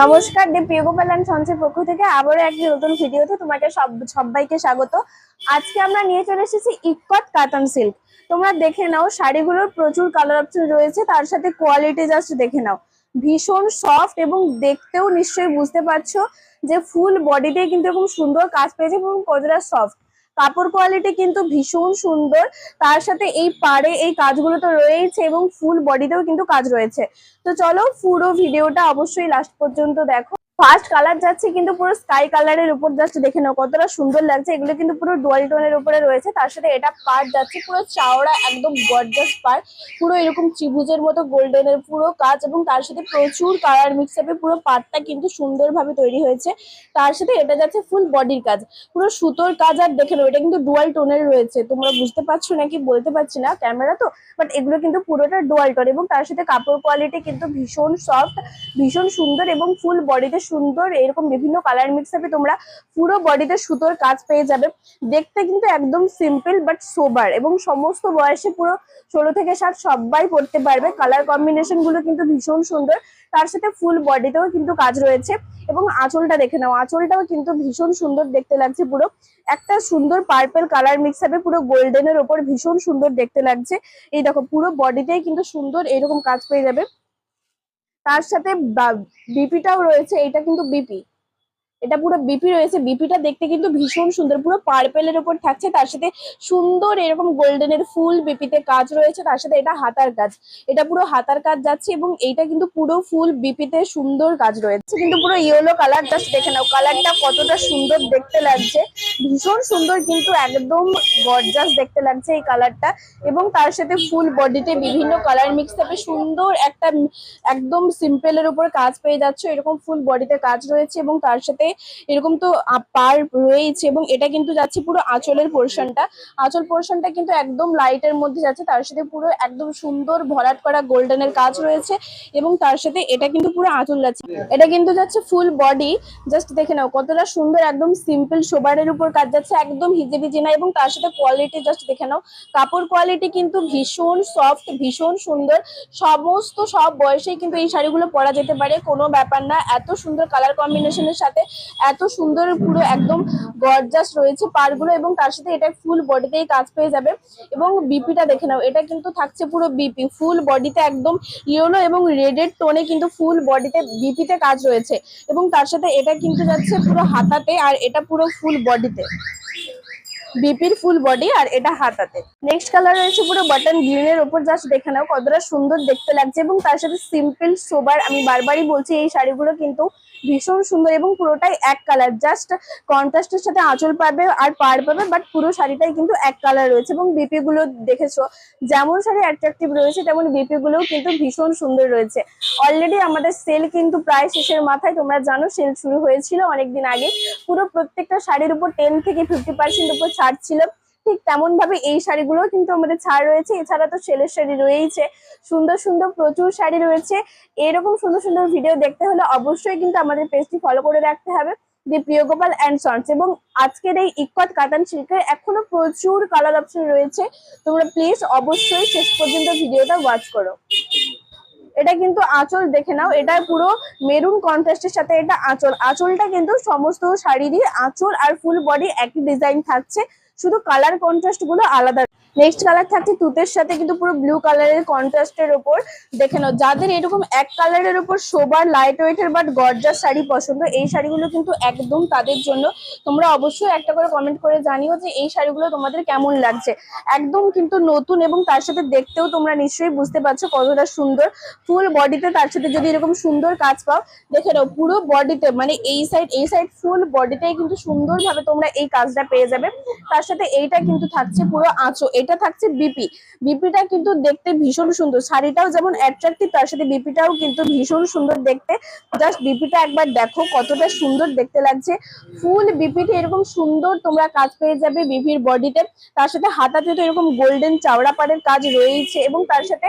নমস্কার দে প্রিয়গোপাল অ্যান্ড সঞ্চয় পক্ষ থেকে আবারও একটি নতুন ভিডিওতে তোমাকে সব সবাইকে স্বাগত। আজকে আমরা নিয়ে চলে এসেছি ইকট কাতান সিল্ক তোমরা দেখে নাও, শাড়িগুলোর প্রচুর কালার অপশন রয়েছে, তার সাথে কোয়ালিটি জাস্ট দেখে নাও। ভীষণ সফট এবং দেখতেও নিশ্চয়ই বুঝতে পারছ যে ফুল বডিতে কিন্তু এরকম সুন্দর কাজ পেয়েছে এবং কতটা সফট কাপড় কোয়ালিটি কিন্তু ভীষণ সুন্দর। তার সাথে এই পাড়ে এই কাজগুলো তো রয়েছে এবং ফুল বডিতেও কিন্তু কাজ রয়েছে। তো চলো পুরো ভিডিওটা অবশ্যই লাস্ট পর্যন্ত দেখো। ফার্স্ট কালার যাচ্ছে কিন্তু পুরো স্কাই কালারের উপর যাচ্ছে দেখে নাও, কতটা সুন্দর লাগছে। এগুলো কিন্তু পুরো ডুয়াল টোনের উপরে রয়েছে, তার সাথে এটা পার যাচ্ছে, পুরো চাওড়া একদম গর্জাস পার পুরো এরকম ত্রিভুজের মতো গোল্ডেনের পুরো কাজ এবং তার সাথে প্রচুর কালার মিক্স আপে পুরো পাটটা কিন্তু সুন্দরভাবে তৈরি হয়েছে। তার সাথে এটা যাচ্ছে ফুল বডির কাজ, পুরো সুতোর কাজ আর দেখে নাও, এটা কিন্তু ডুয়াল টোনের রয়েছে। তোমরা বুঝতে পারছ নাকি? বলতে পারছি না ক্যামেরা তো বাট এগুলো কিন্তু পুরোটা ডুয়াল টোন এবং তার সাথে কাপড় কোয়ালিটি কিন্তু ভীষণ সফট ভীষণ সুন্দর এবং ফুল বডিতে সুন্দর এরকম বিভিন্ন কালার মিক্স আপে তোমরা পুরো বডিতে সুতোর কাজ পেয়ে যাবে। দেখতে কিন্তু একদম সিম্পল বাট সোবার এবং সমস্ত বয়সে পুরো ষোলো থেকে ষাট সবাই পড়তে পারবে। কালার কম্বিনেশনগুলো কিন্তু ভীষণ সুন্দর। তার সাথে ফুল বডিতেও কিন্তু কাজ রয়েছে এবং আঁচলটা দেখে নাও। আঁচলটাও কিন্তু ভীষণ সুন্দর দেখতে লাগছে পুরো। একটা সুন্দর পার্পেল কালার মিক্স হবে পুরো গোল্ডেনের ওপর ভীষণ সুন্দর দেখতে লাগছে। এই দেখো পুরো বডিতেই কিন্তু সুন্দর এরকম কাজ পেয়ে যাবে। তার সাথে বিপিটাও রয়েছে এটা কিন্তু বিপি এটা পুরো বিপি রয়েছে। বিপিটা দেখতে কিন্তু ভীষণ সুন্দর। পুরো পার্পেলের উপর থাকছে। তার সাথে সুন্দর এরকম গোল্ডেনের ফুল বিপিতে কাজ রয়েছে। তার সাথে এটা হাতার কাজ। এটা পুরো হাতার কাজ যাচ্ছে এবং এইটা কিন্তু পুরো ফুল বিপিতে সুন্দর কাজ রয়েছে। কিন্তু পুরো ইয়েলো কালার জাস্ট দেখে নাও। কালারটা কতটা সুন্দর দেখতে লাগছে। ভীষণ সুন্দর কিন্তু একদম গর্জাস দেখতে লাগছে এই কালারটা এবং তার সাথে ফুল বডিতে বিভিন্ন কালার মিক্স থাকে সুন্দর একটা একদম সিম্পলের উপর কাজ পেয়ে যাচ্ছে। এরকম ফুল বডিতে কাজ রয়েছে এবং তার সাথে এরকম তো পার রয়েছে এবং এটা কিন্তু যাচ্ছে পুরো আঁচলের পোর্শনটা আঁচল পোর্শনটা কিন্তু একদম লাইটের মধ্যে যাচ্ছে, তার সাথে পুরো একদম সুন্দর ভরাট করা গোল্ডেনের কাজ রয়েছে এবং তার সাথে এটা কিন্তু পুরো আঁচল যাচ্ছে। এটা কিন্তু যাচ্ছে ফুল বডি জাস্ট দেখে নাও, কতটা সুন্দর একদম সিম্পল সোবারের উপর কাজ যাচ্ছে, একদম হিজিবিজি না এবং তার সাথে কোয়ালিটি জাস্ট দেখে নাও। কাপড় কোয়ালিটি কিন্তু ভীষণ সফট ভীষণ সুন্দর। সমস্ত সব বয়সেই কিন্তু এই শাড়িগুলো পরা যেতে পারে, কোনো ব্যাপার না। এত সুন্দর কালার কম্বিনেশনের সাথে এত সুন্দর পুরো একদম গর্জাস রয়েছে পারগুলো এবং তার সাথে এটা ফুল বডিতেই কাজ পেয়ে যাবে এবং বিপিটা দেখে নাও, এটা কিন্তু থাকছে পুরো বিপি ফুল বডিতে একদম ইয়েলো এবং রেডের টোনে কিন্তু ফুল বডিতে বিপিতে কাজ রয়েছে এবং তার সাথে এটা কিন্তু যাচ্ছে পুরো হাতাতে আর এটা পুরো ফুল বডিতে বিপির ফুল বডি আর এটা হাতাতে। নেক্সট কালার রয়েছে পুরো বাটন গ্রিন এর উপর জাস্ট দেখে নাও কতটা সুন্দর দেখতে লাগছে এবং তার সাথে সিম্পল সোবার আমি বারবারই বলছি এই শাড়িগুলো কিন্তু ভীষণ সুন্দর এবং পুরোটাই এক কালার জাস্ট কন্ট্রাস্টের সাথে আঁচল পাবে আর পার পাবে বাট পুরো শাড়িটাই কিন্তু এক কালার রয়েছে এবং বিপি গুলো দেখেছ, যেমন শাড়ি অ্যাট্রাকটিভ রয়েছে, তেমন বিপি গুলোও কিন্তু ভীষণ সুন্দর রয়েছে। অলরেডি আমাদের সেল কিন্তু প্রায় শেষের মাথায়, তোমরা জানো সেল শুরু হয়েছিল অনেকদিন আগে। পুরো প্রত্যেকটা শাড়ির উপর টেন থেকে ফিফটি পার্সেন্ট উপর ছাড় ছিল। ঠিক তেমন ভাবে এই শাড়িগুলো কিন্তু আমাদের ছাড় রয়েছে। এছাড়া তো সেলের শাড়ি রয়েইছে। সুন্দর সুন্দর প্রচুর শাড়ি রয়েছে। এরকম সুন্দর সুন্দর ভিডিও দেখতে হলে অবশ্যই কিন্তু আমাদের পেজটি ফলো করে রাখতে হবে। দি প্রিয়গোপাল অ্যান্ড সন্স এবং আজকের এই ইকট কাতান সিল্কের এখনও প্রচুর কালার অপশন রয়েছে। তোমরা প্লিজ অবশ্যই শেষ পর্যন্ত ভিডিওটা ওয়াচ করো। এটা কিন্তু আঁচল দেখে নাও। এটা পুরো মেরুন কন্ট্রাস্টের সাথে এটা আঁচল। আঁচলটা কিন্তু সমস্ত শাড়িরই আঁচল আর ফুল বডি একই ডিজাইন থাকছে। শুধু কালার কন্ট্রাস্টগুলো আলাদা নেক্সট কালার থাকছে তুতের সাথে কিন্তু পুরো ব্লু কালারের কন্ট্রাস্টের উপর দেখে নাও। যাদের এরকম এক কালারের উপর সোবার লাইট ওয়েটের বাট গর্জাস শাড়ি পছন্দ, এই শাড়িগুলো কিন্তু একদম তাদের জন্য। তোমরা অবশ্যই একটা করে কমেন্ট করে জানিও যে এই শাড়িগুলো তোমাদের কেমন লাগছে। একদম কিন্তু নতুন এবং তার সাথে দেখতেও তোমরা নিশ্চয়ই বুঝতে পারছ কতটা সুন্দর। ফুল বডিতে তার সাথে যদি এরকম সুন্দর কাজ পাও, দেখে নাও পুরো বডিতে মানে এই সাইড এই সাইড ফুল বডিতেই কিন্তু সুন্দরভাবে তোমরা এই কাজটা পেয়ে যাবে। তার সাথে এইটা কিন্তু থাকছে পুরো আঁচো এটা থাকছে বিপি বিপিটা কিন্তু দেখতে ভীষণ সুন্দর। শাড়িটাও যেমন অ্যাট্রাক্টিভ তার সাথে বিপিটাও কিন্তু ভীষণ সুন্দর দেখতে। জাস্ট বিপিটা একবার দেখো, কতটা সুন্দর দেখতে লাগছে। ফুল বিপিতে এরকম সুন্দর তোমরা কাজ পেয়ে যাবে বিপির বডিতে। তার সাথে হাতাতে তো এরকম গোল্ডেন চাওড়া পাড়ের কাজ রয়েছে এবং তার সাথে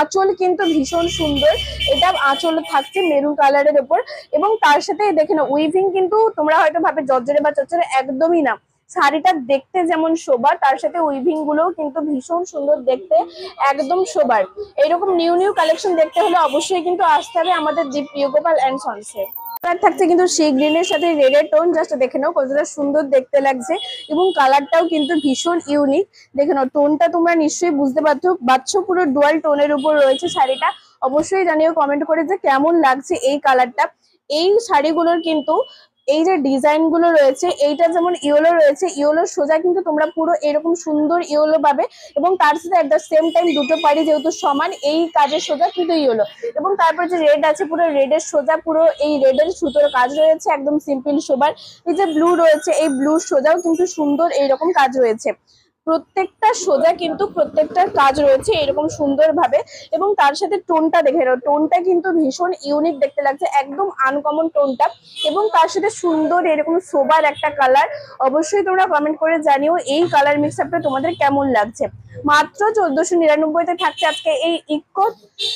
আঁচল কিন্তু ভীষণ সুন্দর। এটা আঁচল থাকছে মেরুন কালারের উপর এবং তার সাথে দেখে না উইভিং কিন্তু তোমরা হয়তো ভাবে, জর্জরে বা চচ্চরে একদমই না। শাড়িটা দেখতে যেমন শোবার, তার সাথে উইভিং গুলোও কিন্তু ভীষণ সুন্দর দেখতে একদম শোবার। এরকম নিউ নিউ কালেকশন দেখতে হলে অবশ্যই কিন্তু আসতে হবে আমাদের দীপ প্রিয়গোপাল অ্যান্ড সনসে থাকছে কিন্তু সি গ্রিনের সাথে রেডের টোন জাস্ট দেখে নাও কতটা সুন্দর দেখতে লাগছে। এবং কালারটাও কিন্তু ভীষণ ইউনিক দেখে নাও টোনটা তোমরা নিশ্চয়ই বুঝতে পারছ। পারছ পুরো ডুয়াল টোনের উপর রয়েছে শাড়িটা। অবশ্যই জানিও কমেন্ট করে যে কেমন লাগছে এই কালারটা এই শাড়িগুলোর কিন্তু এই যে ডিজাইনগুলো রয়েছে, এইটা যেমন ইয়েলো রয়েছে ইয়েলোর সোজা কিন্তু তোমরা পুরো এরকম সুন্দর ইয়েলো পাবে এবং তার সাথে একটা দ্য সেম টাইম দুটো পাড়ি যেহেতু সমান, এই কাজের সোজা কিন্তু ইয়েলো। এবং তারপর যে রেড আছে, পুরো রেডের সোজা, পুরো এই রেডের সুতোর কাজ রয়েছে, একদম সিম্পল সোবার এই যে ব্লু রয়েছে, এই ব্লু সোজাও কিন্তু সুন্দর এইরকম কাজ রয়েছে। প্রত্যেকটা সোজা কিন্তু প্রত্যেকটার কাজ রয়েছে এরকম সুন্দর ভাবে এবং তার সাথে টোনটা দেখে নাও। টোনটা কিন্তু ভীষণ ইউনিক দেখতে লাগছে, একদম আনকমন টোনটা এবং তার সাথে সুন্দর এরকম সোবার একটা কালার অবশ্যই তোমরা কমেন্ট করে জানিও এই কালার মিক্স আপটা তোমাদের কেমন লাগছে। মাত্র চোদ্দশো নিরানব্বইতে থাকছে আজকে এই ইকো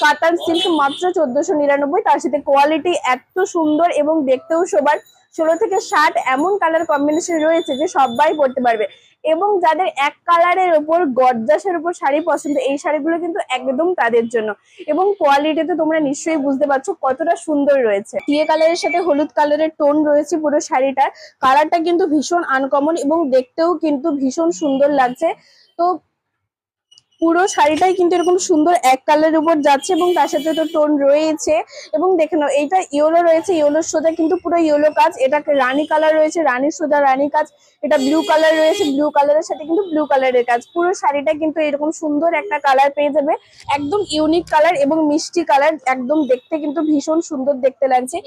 কাতান সিল্ক মাত্র চোদ্দশো নিরানব্বই। তার সাথে কোয়ালিটি এত সুন্দর এবং দেখতেও সবার ষোলো থেকে ষাট এমন কালার কম্বিনেশন রয়েছে যে সবাই পড়তে পারবে। এবং যাদের এক কালারের ওপর গর্জাসের উপর শাড়ি পছন্দ, এই শাড়িগুলো কিন্তু একদম তাদের জন্য। এবং কোয়ালিটি তো তোমরা নিশ্চয়ই বুঝতে পারছ কতটা সুন্দর রয়েছে। টিয়ে কালারের সাথে হলুদ কালারের টোন রয়েছে পুরো শাড়িটার। কালারটা কিন্তু ভীষণ আনকমন এবং দেখতেও কিন্তু ভীষণ সুন্দর লাগছে। তো পুরো শাড়িটাই কিন্তু এরকম সুন্দর এক কালারের উপর যাচ্ছে এবং তার সাথে তো টোন রয়েছে। এবং দেখে নাও, এইটা ইয়েলো রয়েছে, ইয়েলোর সোজা কিন্তু পুরো ইয়েলো কাজ। এটাকে রানী কালার রয়েছে, রানীর সোজা রানী কাজ। এটা ব্লু কালার রয়েছে ব্লু কালারের সাথে কিন্তু ব্লু কালারের কাজ। পুরো শাড়িটা কিন্তু এরকম সুন্দর একটা কালার পেয়ে যাবে। একদম ইউনিক কালার এবং মিষ্টি কালার একদম দেখতে কিন্তু ভীষণ সুন্দর দেখতে লাগছে।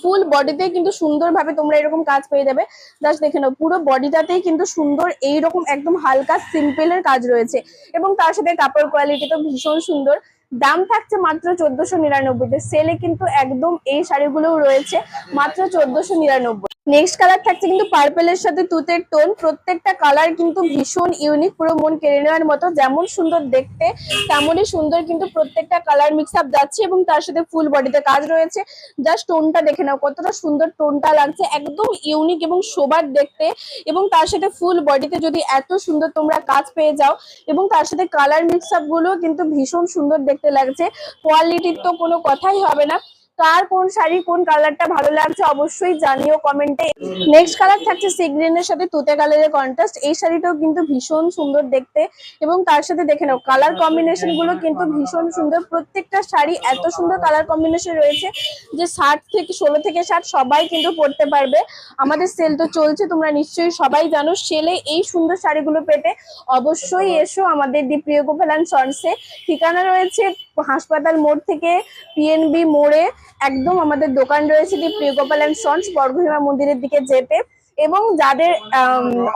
ফুল বডিতে কিন্তু সুন্দরভাবে তোমরা এরকম কাজ পেয়ে যাবে। জাস্ট দেখে নাও, পুরো বডিটাতেই কিন্তু সুন্দর এইরকম একদম হালকা সিম্পলের কাজ রয়েছে। এবং তার সাথে কাপড় কোয়ালিটি তো ভীষণ সুন্দর। দাম থাকছে মাত্র চোদ্দশো নিরানব্বইতে সেলে কিন্তু একদম এই শাড়িগুলোও রয়েছে, মাত্র চোদ্দশো নিরানব্বই। নেক্সট কালার থাকছে কিন্তু পার্পেলের সাথে তুতের টোন প্রত্যেকটা কালার কিন্তু ভীষণ ইউনিক পুরো মন কেড়ে নেওয়ার মতো। যেমন সুন্দর দেখতে, তেমনই সুন্দর কিন্তু প্রত্যেকটা কালার মিক্স আপ যাচ্ছে এবং তার সাথে ফুল বডিতে কাজ রয়েছে। জাস্ট টোনটা দেখে নাও, কতটা সুন্দর টোনটা লাগছে। একদম ইউনিক এবং সোবার দেখতে এবং তার সাথে ফুল বডিতে যদি এত সুন্দর তোমরা কাজ পেয়ে যাও এবং তার সাথে কালার মিক্স আপগুলো কিন্তু ভীষণ সুন্দর দেখতে লাগছে। কোয়ালিটির তো কোনো কথাই হবে না। কার কোন শাড়ি কোন কালারটা ভালো লাগছে অবশ্যই জানিও কমেন্টে। নেক্সট কালার থাকছে সি গ্রিনের সাথে তুতে কালারের কন্ট্রাস্ট এই শাড়িটাও কিন্তু ভীষণ সুন্দর দেখতে এবং তার সাথে দেখে নাও কালার কম্বিনেশনগুলো কিন্তু ভীষণ সুন্দর। প্রত্যেকটা শাড়ি এত সুন্দর কালার কম্বিনেশন রয়েছে যে ষাট থেকে ষোলো থেকে ষাট সবাই কিন্তু পরতে পারবে। আমাদের সেল তো চলছে, তোমরা নিশ্চয়ই সবাই জানো। সেলে এই সুন্দর শাড়িগুলো পেতে অবশ্যই এসো আমাদের দি প্রিয় গোপাল অ্যান্ড সন্সে ঠিকানা রয়েছে হাসপাতাল মোড় থেকে পিএনবি মোড়ে একদম আমাদের দোকান রয়েছে the Priyagopal and sons Bargabhima মন্দিরের দিকে যেতে। এবং যাদের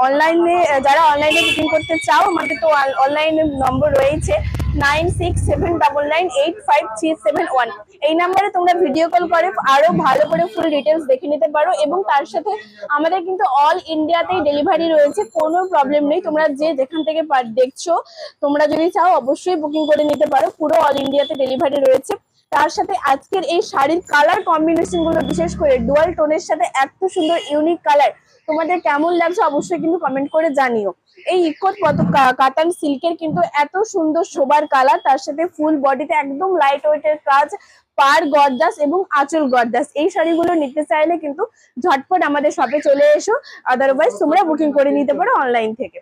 অনলাইনে যারা অনলাইনে বুকিং করতে চাও, আমাদের তো অনলাইনে নম্বর রয়েছে nine six seven double nine eight five three seven one. এই নাম্বারে তোমরা ভিডিও কল করে, আরও ভালো করে ফুল ডিটেলস দেখে নিতে পারো এবং তার সাথে আমাদের কিন্তু অল ইন্ডিয়াতেই ডেলিভারি রয়েছে, কোনো প্রবলেম নেই। তোমরা যে যেখান থেকে দেখছ, তোমরা যদি চাও অবশ্যই বুকিং করে নিতে পারো, পুরো অল ইন্ডিয়াতে ডেলিভারি রয়েছে। তার সাথে আজকের এই শাড়ির কালার কম্বিনেশনগুলো বিশেষ করে ডুয়াল টোনের সাথে এত সুন্দর ইউনিক কালার তোমাদের কেমন লাগছে অবশ্যই কিন্তু কমেন্ট করে জানিও। এই ইকোত কাতান সিল্কের কিন্তু এত সুন্দর শোবার কালার, তার সাথে ফুল বডিতে একদম লাইট ওয়েটের কাজ, পার গর্জাস এবং আঁচল গর্জাস এই শাড়িগুলো নিতে চাইলে কিন্তু ঝটপট আমাদের শপে চলে এসো। আদারওয়াইজ তোমরা বুকিং করে নিতে পারো অনলাইন থেকে।